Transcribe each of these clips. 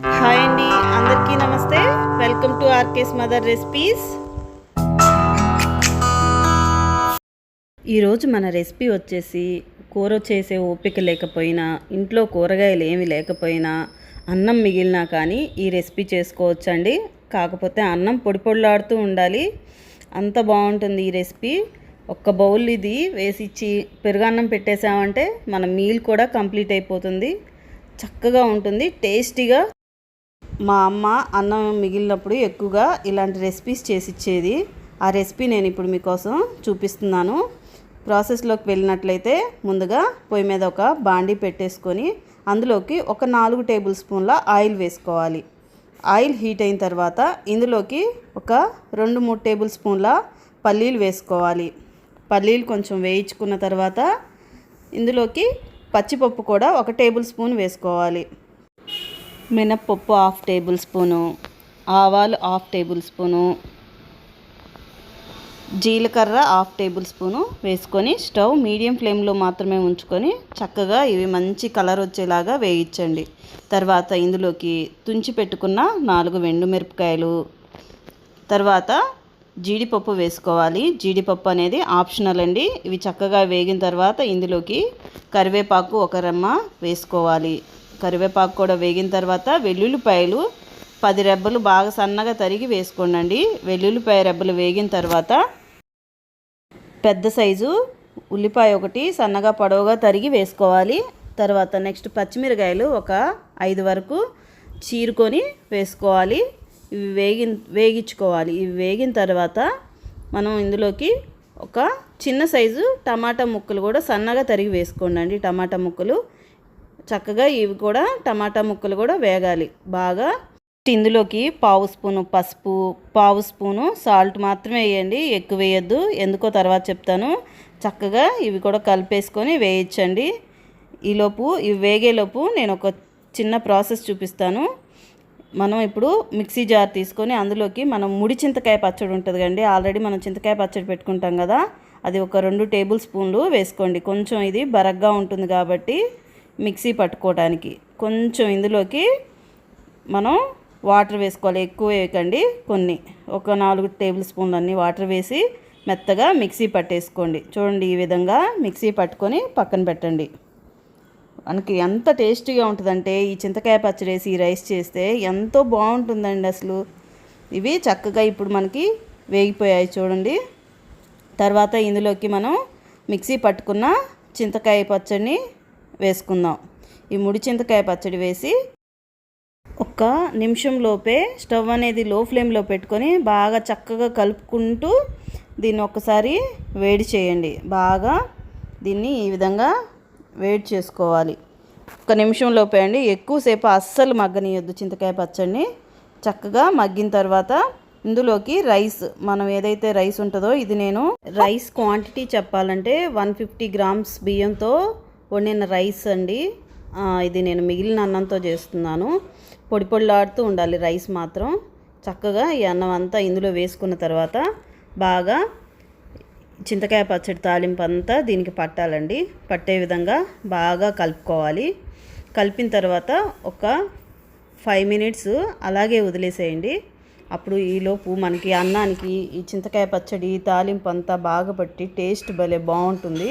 Hi అండి అందరికీ నమస్తే. Welcome to RK's mother recipes ఈరోజు మన రెసిపీ వచ్చేసి కూర చేసే ఓపిక లేకపోయినా ఇంట్లో కూరగాయలు ఏమి లేకపోయినా అన్నం మిగిలినా కానీ ఈ రెసిపీ చేసుకోవచ్చండి. కాకపోతే అన్నం పొడి పొడిలాడుతూ ఉండాలి. అంత బాగుంటుంది ఈ రెసిపీ. ఒక్క బౌల్ ఇది వేసిచ్చి పెరుగన్నం పెట్టేసామంటే మన మీల్ కూడా కంప్లీట్ అయిపోతుంది. చక్కగా ఉంటుంది టేస్టీగా మా అమ్మ అన్నం మిగిలినప్పుడు ఎక్కువగా ఇలాంటి రెసిపీస్ చేసి ఇచ్చేది ఆ రెసిపీ నేను ఇప్పుడు మీకోసం చూపిస్తున్నాను. ప్రాసెస్లోకి వెళ్ళినట్లయితే ముందుగా పొయ్యి మీద ఒక బాండీ పెట్టేసుకొని అందులోకి ఒక నాలుగు టేబుల్ స్పూన్ల ఆయిల్ వేసుకోవాలి. ఆయిల్ హీట్ అయిన తర్వాత ఇందులోకి ఒక రెండు మూడు టేబుల్ స్పూన్ల పల్లీలు వేసుకోవాలి. పల్లీలు కొంచెం వేయించుకున్న తర్వాత ఇందులోకి పచ్చిపప్పు కూడా ఒక టేబుల్ స్పూన్ వేసుకోవాలి. మినప్పప్పు హాఫ్ టేబుల్ స్పూను ఆవాలు హాఫ్ టేబుల్ స్పూను జీలకర్ర హాఫ్ టేబుల్ స్పూను వేసుకొని స్టవ్ మీడియం ఫ్లేమ్లో మాత్రమే ఉంచుకొని చక్కగా ఇవి మంచి కలర్ వచ్చేలాగా వేయించండి. తర్వాత ఇందులోకి తుంచి పెట్టుకున్న నాలుగు మిరపకాయలు తర్వాత జీడిపప్పు వేసుకోవాలి. జీడిపప్పు అనేది ఆప్షనల్ అండి. ఇవి చక్కగా వేగిన తర్వాత ఇందులోకి కరివేపాకు ఒక రెమ్మ వేసుకోవాలి. కరివేపాకు కూడా వేగిన తర్వాత వెల్లుల్లిపాయలు పది రెబ్బలు బాగా సన్నగా తరిగి వేసుకోండి వెల్లుల్లిపాయ రెబ్బలు వేగిన తర్వాత పెద్ద సైజు ఉల్లిపాయ ఒకటి సన్నగా పొడవుగా తరిగి వేసుకోవాలి. తర్వాత నెక్స్ట్ పచ్చిమిరకాయలు ఒక ఐదు వరకు చీరుకొని వేసుకోవాలి. ఇవి వేగి వేగించుకోవాలి. ఇవి వేగిన తర్వాత మనం ఇందులోకి ఒక చిన్న సైజు టమాటా ముక్కలు కూడా సన్నగా తరిగి వేసుకోండి టమాటా ముక్కలు చక్కగా ఇవి కూడా టమాటా ముక్కలు కూడా వేగాలి. బాగా ఇందులోకి పావు స్పూను పసుపు పావు స్పూను సాల్ట్ మాత్రమే వేయండి. ఎక్కువ వేయద్దు. ఎందుకో తర్వాత చెప్తాను. చక్కగా ఇవి కూడా కలిపేసుకొని వేయించండి. ఈలోపు ఇవి వేగేలోపు నేను ఒక చిన్న ప్రాసెస్ చూపిస్తాను. మనం ఇప్పుడు మిక్సీ జార్ తీసుకొని అందులోకి మనం ముడి చింతకాయ పచ్చడి ఉంటుంది కండి ఆల్రెడీ మనం చింతకాయ పచ్చడి పెట్టుకుంటాం కదా అది ఒక రెండు టేబుల్ స్పూన్లు వేసుకోండి. కొంచెం ఇది బరగ్గా ఉంటుంది కాబట్టి మిక్సీ పట్టుకోవడానికి కొంచెం ఇందులోకి మనం వాటర్ వేసుకోవాలి. ఎక్కువ వేయకండి కొన్ని. ఒక నాలుగు టేబుల్ స్పూన్లు అన్నీ వాటర్ వేసి మెత్తగా మిక్సీ పట్టేసుకోండి. చూడండి ఈ విధంగా మిక్సీ పట్టుకొని పక్కన పెట్టండి. మనకి ఎంత టేస్టీగా ఉంటుందంటే ఈ చింతకాయ పచ్చడి వేసి రైస్ చేస్తే ఎంతో బాగుంటుందండి అసలు. ఇవి చక్కగా ఇప్పుడు మనకి వేగిపోయాయి చూడండి. తర్వాత ఇందులోకి మనం మిక్సీ పట్టుకున్న చింతకాయ పచ్చడిని వేసుకుందాం. ఈ ముడి చింతకాయ పచ్చడి వేసి ఒక్క నిమిషంలోపే స్టవ్ అనేది లో ఫ్లేమ్లో పెట్టుకొని బాగా చక్కగా కలుపుకుంటూ దీన్ని ఒక్కసారి వేడి చేయండి. బాగా దీన్ని ఈ విధంగా వేడి చేసుకోవాలి. ఒక నిమిషంలోపే అండి. ఎక్కువసేపు అస్సలు మగ్గనియొద్దు చింతకాయ పచ్చడిని. చక్కగా మగ్గిన తర్వాత ఇందులోకి రైస్ మనం ఏదైతే రైస్ ఉంటుందో ఇది నేను రైస్ క్వాంటిటీ చెప్పాలంటే వన్ ఫిఫ్టీ గ్రామ్స్ బియ్యంతో వండిన రైస్ అండి. ఇది నేను మిగిలిన అన్నంతో చేస్తున్నాను. పొడి పొడిలాడుతూ ఉండాలి రైస్ మాత్రం. చక్కగా ఈ అన్నం అంతా ఇందులో వేసుకున్న తర్వాత బాగా చింతకాయ పచ్చడి తాలింపు అంతా దీనికి పట్టాలండి. పట్టే విధంగా బాగా కలుపుకోవాలి. కలిపిన తర్వాత ఒక ఫైవ్ మినిట్స్ అలాగే వదిలేసేయండి. అప్పుడు ఈలోపు మనకి అన్నానికి ఈ చింతకాయ పచ్చడి తాలింపు అంతా బాగా పట్టి టేస్ట్ భలే బాగుంటుంది.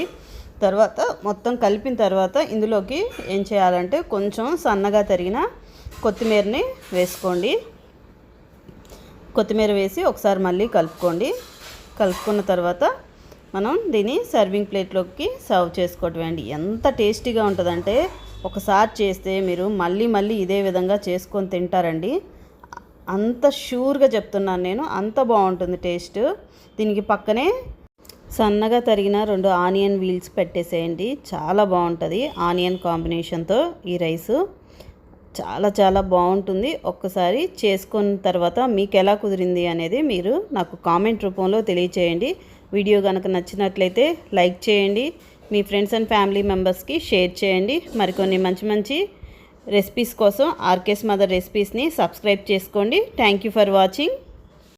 తర్వాత మొత్తం కలిపిన తర్వాత ఇందులోకి ఏం చేయాలంటే కొంచెం సన్నగా తరిగిన కొత్తిమీరని వేసుకోండి. కొత్తిమీర వేసి ఒకసారి మళ్ళీ కలుపుకోండి. కలుపుకున్న తర్వాత మనం దీన్ని సర్వింగ్ ప్లేట్లోకి సర్వ్ చేసుకోవటం అండి. ఎంత టేస్టీగా ఉంటుందంటే ఒకసారి చేస్తే మీరు మళ్ళీ మళ్ళీ ఇదే విధంగా చేసుకొని తింటారండి. అంత షూర్గా చెప్తున్నాను నేను. అంత బాగుంటుంది టేస్ట్. దీనికి పక్కనే సన్నగా తరిగిన రెండు ఆనియన్ వీల్స్ పెట్టేసేయండి. చాలా బాగుంటుంది ఆనియన్ కాంబినేషన్తో ఈ రైసు. చాలా చాలా బాగుంటుంది. ఒక్కసారి చేసుకున్న తర్వాత మీకు ఎలా కుదిరింది అనేది మీరు నాకు కామెంట్ రూపంలో తెలియచేయండి. వీడియో కనుక నచ్చినట్లయితే లైక్ చేయండి. మీ ఫ్రెండ్స్ అండ్ ఫ్యామిలీ మెంబర్స్కి షేర్ చేయండి. మరికొన్ని మంచి మంచి రెసిపీస్ కోసం ఆర్కేస్ మదర్ రెసిపీస్ని సబ్స్క్రైబ్ చేసుకోండి. Thank you for watching.